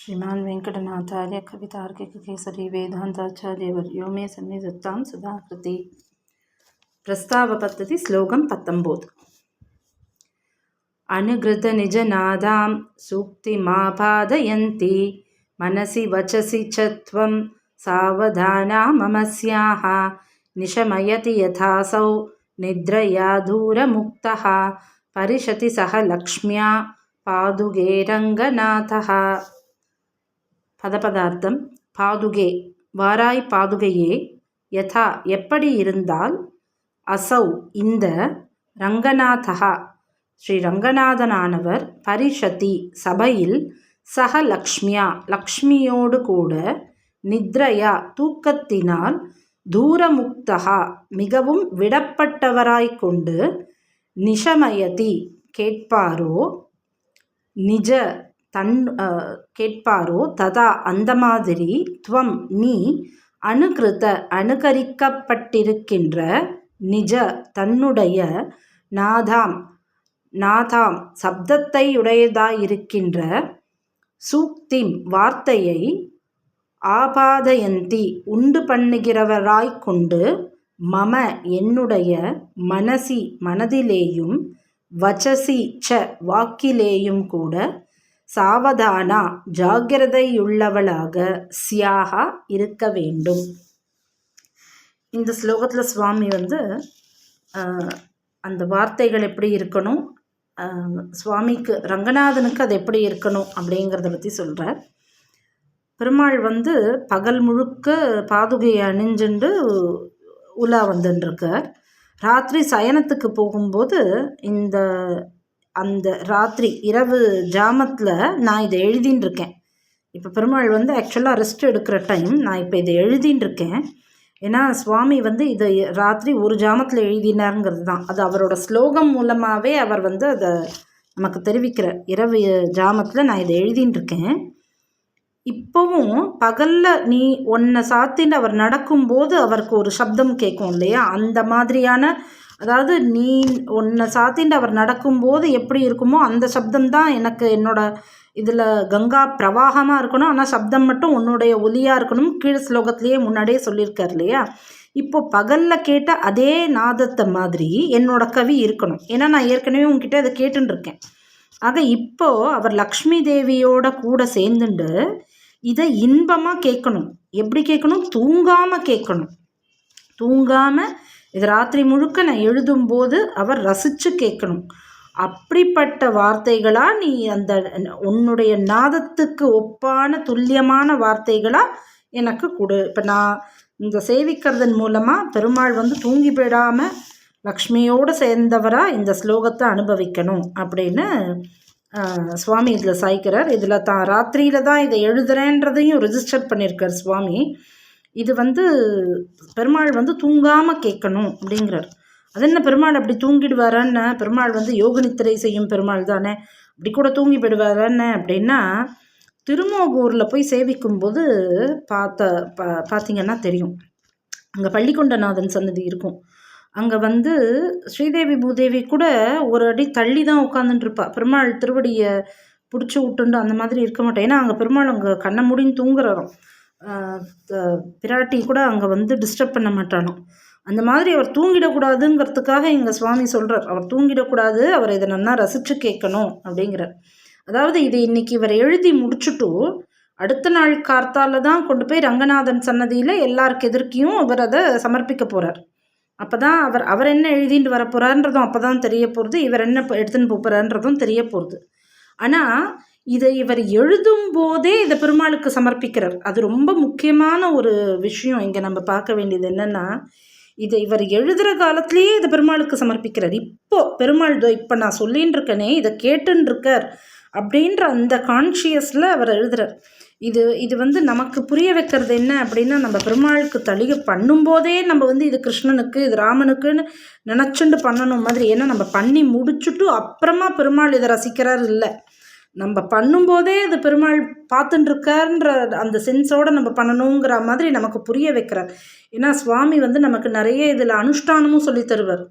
श्रीमान् वेङ्कटनाथार्य कवितार्किककेसरी वेदान्ताचार्यवर्यो मे सन्निधत्तां सुधाकृति प्रस्तावपद्धति श्लोकं पत्तम्बोत् अनुगृतनिजनादां सूक्तिमापादयन्ति मनसि वचसि च त्वं सावधाना मम स्याः निशमयति यथासौ निद्रया दूरमुक्तः परिशति सह लक्ष्म्या पादुगे रङ्गनाथः பதபதார்த்தம் பாதுகே வாராய் பாதுகையே யதா எப்படி இருந்தால் அசௌ இந்த ரங்கநாதகா ஸ்ரீ ரங்கநாதனானவர் பரிஷதி சபையில் சக லக்ஷ்மியா லக்ஷ்மியோடு கூட நித்ரயா தூக்கத்தினால் தூரமுக்தகா மிகவும் விடப்பட்டவராய் கொண்டு நிஷமயதி கேட்பாரோ? நிஜ தன் கேட்பாரோ? ததா அந்த மாதிரி துவம் நீ அனுகிருத அனுகரிக்கப்பட்டிருக்கின்ற நிஜ தன்னுடைய நாதாம் நாதாம் சப்தத்தையுடையதாயிருக்கின்ற சூக்திம் வார்த்தையை ஆபாதயந்தி உண்டு பண்ணுகிறவராய் கொண்டு மம என்னுடைய மனசி மனதிலேயும் வச்சசி ச வாக்கிலேயும் கூட சாவதானா? ஜாகிரதையுள்ளவளாக சியாகா இருக்க வேண்டும். இந்த ஸ்லோகத்தில் சுவாமி வந்து அந்த வார்த்தைகள் எப்படி இருக்கணும்? சுவாமிக்கு ரங்கநாதனுக்கு அது எப்படி இருக்கணும் அப்படிங்கிறத பற்றி சொல்கிறார் பெருமாள் வந்து பகல் முழுக்க பாதுகையை அணிஞ்சுண்டு உலா வந்துட்டுருக்கார் ராத்திரி சயனத்துக்கு போகும்போது இந்த அந்த ராத்திரி இரவு ஜாமத்தில் நான் இதை எழுதின்னு இருக்கேன் இப்போ பெருமாள் வந்து ஆக்சுவலாக ரெஸ்ட் எடுக்கிற டைம் நான் இப்போ இதை எழுதின்னு இருக்கேன் ஏன்னா சுவாமி வந்து இதை ராத்திரி ஒரு ஜாமத்தில் எழுதினாருங்கிறது தான். அது அவரோட ஸ்லோகம் மூலமாகவே அவர் வந்து அதை நமக்கு தெரிவிக்கிற இரவு ஜாமத்தில் நான் இதை எழுதின்னு இருக்கேன் இப்போவும் பகலில் நீ ஒன்றை சாத்தின்னு அவர் நடக்கும்போது அவருக்கு ஒரு சப்தம் கேட்கும் இல்லையா? அந்த மாதிரியான அதாவது நீ உன்னை சாத்திண்டு அவர் நடக்கும்போது எப்படி இருக்குமோ அந்த சப்தம் தான் எனக்கு என்னோட இதில் கங்கா பிரவாகமாக இருக்கணும். ஆனால் சப்தம் மட்டும் உன்னுடைய ஒலியாக இருக்கணும். கீழ் ஸ்லோகத்திலேயே முன்னாடியே சொல்லியிருக்கார் இல்லையா? இப்போ பகலில் கேட்ட அதே நாதத்தை மாதிரி என்னோட கவி இருக்கணும். ஏன்னா நான் ஏற்கனவே உங்ககிட்ட அதை கேட்டுருக்கேன் ஆக இப்போது அவர் லக்ஷ்மி தேவியோட கூட சேர்ந்துண்டு இதை இன்பமாக கேட்கணும். எப்படி கேட்கணும்? தூங்காமல் கேட்கணும். தூங்காமல் இது ராத்திரி முழுக்க நான் எழுதும்போது அவர் ரசித்து கேட்கணும். அப்படிப்பட்ட வார்த்தைகளாக நீ அந்த உன்னுடைய நாதத்துக்கு ஒப்பான துல்லியமான வார்த்தைகளாக எனக்கு கொடு. இப்போ நான் இந்த சேவிக்கிறதன் மூலமாக பெருமாள் வந்து தூங்கி போயிடாமல் லக்ஷ்மியோடு சேர்ந்தவராக இந்த ஸ்லோகத்தை அனுபவிக்கணும் அப்படின்னு சுவாமி இதில் சாய்க்கிறார். இதில் தான் ராத்திரியில் தான் இதை எழுதுறேன்றதையும் ரிஜிஸ்டர் பண்ணியிருக்கார் சுவாமி. இது வந்து பெருமாள் வந்து தூங்காமல் கேட்கணும் அப்படிங்கிறார். அது என்ன பெருமாள் அப்படி தூங்கிடுவாரன்னு? பெருமாள் வந்து யோக நித்திரை செய்யும் பெருமாள் தானே? அப்படி கூட தூங்கி போயிடுவாரன்னு? அப்படின்னா திருமோகூரில் போய் சேவிக்கும்போது பார்த்த பா பார்த்தீங்கன்னா தெரியும். அங்கே பள்ளிக்கொண்டநாதன் சன்னதி இருக்கும். அங்கே வந்து ஸ்ரீதேவி பூதேவி கூட ஒரு அடி தள்ளி தான் உட்காந்துட்டுருப்பா பெருமாள் திருவடியை பிடிச்சி விட்டுண்டு அந்த மாதிரி இருக்க மாட்டேன் ஏன்னா அங்கே பெருமாள் அங்கே கண்ணை முடின்னு தூங்குறாரோ பிராட்டி கூட அங்கே வந்து டிஸ்டர்ப் பண்ண மாட்டானோ அந்த மாதிரி அவர் தூங்கிடக்கூடாதுங்கிறதுக்காக எங்கள் சுவாமி சொல்கிறார் அவர் தூங்கிடக்கூடாது அவர் இதை நல்லா ரசித்து கேட்கணும் அப்படிங்கிறார். அதாவது இது இன்னைக்கு இவர் எழுதி முடிச்சுட்டு அடுத்த நாள் கார்த்தால தான் கொண்டு போய் ரங்கநாதன் சன்னதியில் எல்லாருக்கு எதிர்க்கையும் அவர் அதை சமர்ப்பிக்க போகிறார் அப்போ தான் அவர் அவர் என்ன எழுதிட்டு வரப்போகிறான்றதும் அப்போ தான் தெரிய போகிறது இவர் என்ன எடுத்துன்னு போகிறான்றதும் தெரிய போகிறது ஆனால் இதை இவர் எழுதும் போதே இதை பெருமாளுக்கு சமர்ப்பிக்கிறார். அது ரொம்ப முக்கியமான ஒரு விஷயம். இங்கே நம்ம பார்க்க வேண்டியது என்னென்னா இதை இவர் எழுதுகிற காலத்திலேயே இதை பெருமாளுக்கு சமர்ப்பிக்கிறார். இப்போ பெருமாள் இப்போ நான் சொல்லின்னு இருக்கனே இதை கேட்டுன்னு இருக்கார் அப்படின்ற அந்த கான்ஷியஸில் அவர் எழுதுகிறார் இது இது வந்து நமக்கு புரிய வைக்கிறது என்ன அப்படின்னா நம்ம பெருமாளுக்கு தளிகை பண்ணும்போதே நம்ம வந்து இது கிருஷ்ணனுக்கு இது ராமனுக்குன்னு நினச்சிண்டு பண்ணணும் மாதிரி. ஏன்னா நம்ம பண்ணி முடிச்சுட்டு அப்புறமா பெருமாள் இதை ரசிக்கிறார் இல்லை. நம்ம பண்ணும்போதே அது பெருமாள் பார்த்துட்டுருக்கார்ன்ற அந்த சென்ஸோடு நம்ம பண்ணணுங்கிற மாதிரி நமக்கு புரிய வைக்கிறார். ஏன்னா சுவாமி வந்து நமக்கு நிறைய இதில் அனுஷ்டானமும் சொல்லி தருவார்.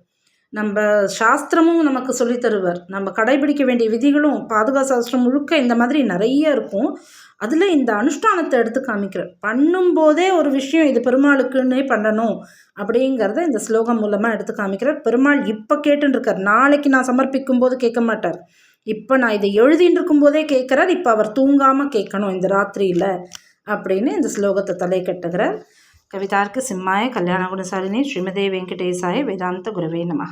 நம்ம சாஸ்திரமும் நமக்கு சொல்லித் தருவார். நம்ம கடைபிடிக்க வேண்டிய விதிகளும் பாதுகா சாஸ்திரம் முழுக்க இந்த மாதிரி நிறைய இருக்கும். அதில் இந்த அனுஷ்டானத்தை எடுத்து காமிக்கிறார். பண்ணும்போதே ஒரு விஷயம் இது பெருமாளுக்குன்னே பண்ணணும் அப்படிங்கிறத இந்த ஸ்லோகம் மூலமாக எடுத்து காமிக்கிறார். பெருமாள் இப்போ கேட்டுருக்கார் நாளைக்கு நான் சமர்ப்பிக்கும் போது கேட்க மாட்டார். இப்போ நான் இதை எழுதின்னு இருக்கும்போதே கேட்குறார். இப்போ அவர் தூங்காமல் கேட்கணும் இந்த ராத்திரியில் அப்படின்னு இந்த ஸ்லோகத்தை தலை கட்டுகிறார். కవితార్క సింహాయ కళ్యాణ గుణశాలిని శ్రీమదే వెంకటేశాయ వేదాంత గురవే నమ